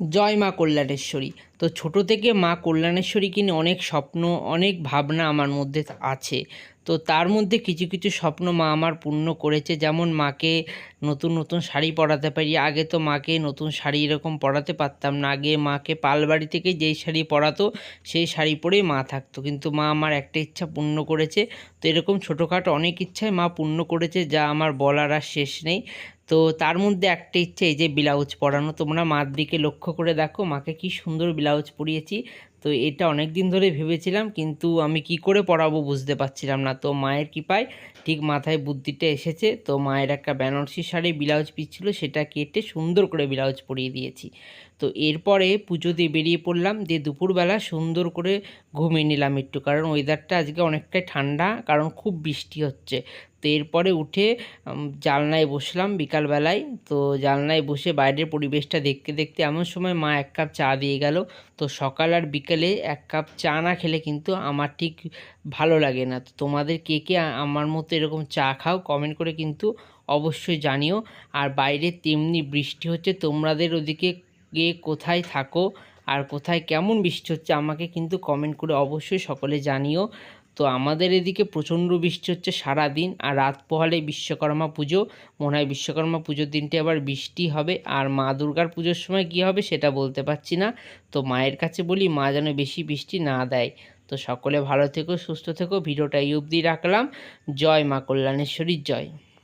জয় মা কল্যাণেশ্বরী। তো ছোট থেকে মা কল্যাণেশ্বরীকে নিয়ে অনেক স্বপ্ন, অনেক ভাবনা আমার মধ্যে আছে। তো তার মধ্যে কিছু কিছু স্বপ্ন মা আমার পূর্ণ করেছে। যেমন মাকে নতুন নতুন শাড়ি পরাতে পারি। আগে তো মাকে নতুন শাড়ি এরকম পরাতে পারতাম না। আগে মাকে পালবাড়ি থেকে যেই শাড়ি পরাতো, সেই শাড়ি পরেই মা থাকতো। কিন্তু মা আমার একটা ইচ্ছা পূর্ণ করেছে। তো এরকম ছোটোখাটো অনেক ইচ্ছাই মা পূর্ণ করেছে, যা আমার বলার আর শেষ নেই। তো তার মধ্যে একটা ইচ্ছে এই যে ব্লাউজ পরানো। তোমরা মাদ্রিকে লক্ষ্য করে দেখো, মাকে কি সুন্দর ব্লাউজ পরিয়েছি। তো এটা অনেক দিন ধরে ভেবেছিলাম, কিন্তু আমি কি করে পরাবো বুঝতে পারছিলাম না। তো মায়ের কৃপায় ঠিক মাথায় বুদ্ধিটা এসেছে, তো মায়ের একটা বেনারসি শাড়ি, ব্লাউজ পিস ছিল, সেটা কেটে সুন্দর করে ব্লাউজ পরিয়ে দিয়েছি। তো এরপরে পুজো দিয়ে বেরিয়ে পড়লাম, দিয়ে দুপুরবেলা সুন্দর করে ঘুমিয়ে নিলাম একটু, কারণ ওয়েদারটা আজকে অনেকটাই ঠান্ডা, কারণ খুব বৃষ্টি হচ্ছে। তো এরপরে উঠে জানলায় বসলাম বিকালবেলায়, তো জানলায় বসে বাইরের পরিবেশটা দেখতে দেখতে এমন সময় মা এক কাপ চা দিয়ে গেল। তো সকাল আর বিকেলে এক কাপ চা না খেলে কিন্তু আমার ঠিক ভালো লাগে না। তো তোমাদের কে কে আমার মতো এরকম চা খাও কমেন্ট করে কিন্তু অবশ্যই জানিও। আর বাইরে তেমনি বৃষ্টি হচ্ছে, তোমাদের ওদিকে কে কোথায় থাকো আর কোথায় কেমন বৃষ্টি হচ্ছে আমাকে কিন্তু কমেন্ট করে অবশ্যই সকলে জানিও। তো আমাদের এদিকে প্রচণ্ড বৃষ্টি হচ্ছে সারা দিন আর রাত পোহালে বিশ্বকর্মা পুজো। মনে হয় বিশ্বকর্মা পুজোর দিনটি আবার বৃষ্টি হবে। আর মা দুর্গার পুজোর সময় কি হবে সেটা বলতে পারছি না। তো মায়ের কাছে বলি, মা যেন বেশি বৃষ্টি না দেয়। তো সকলে ভালো থেকো, সুস্থ থেকো। ভিডিওটা এই অবধি রাখলাম। জয় মা কল্যাণেশ্বরীর জয়।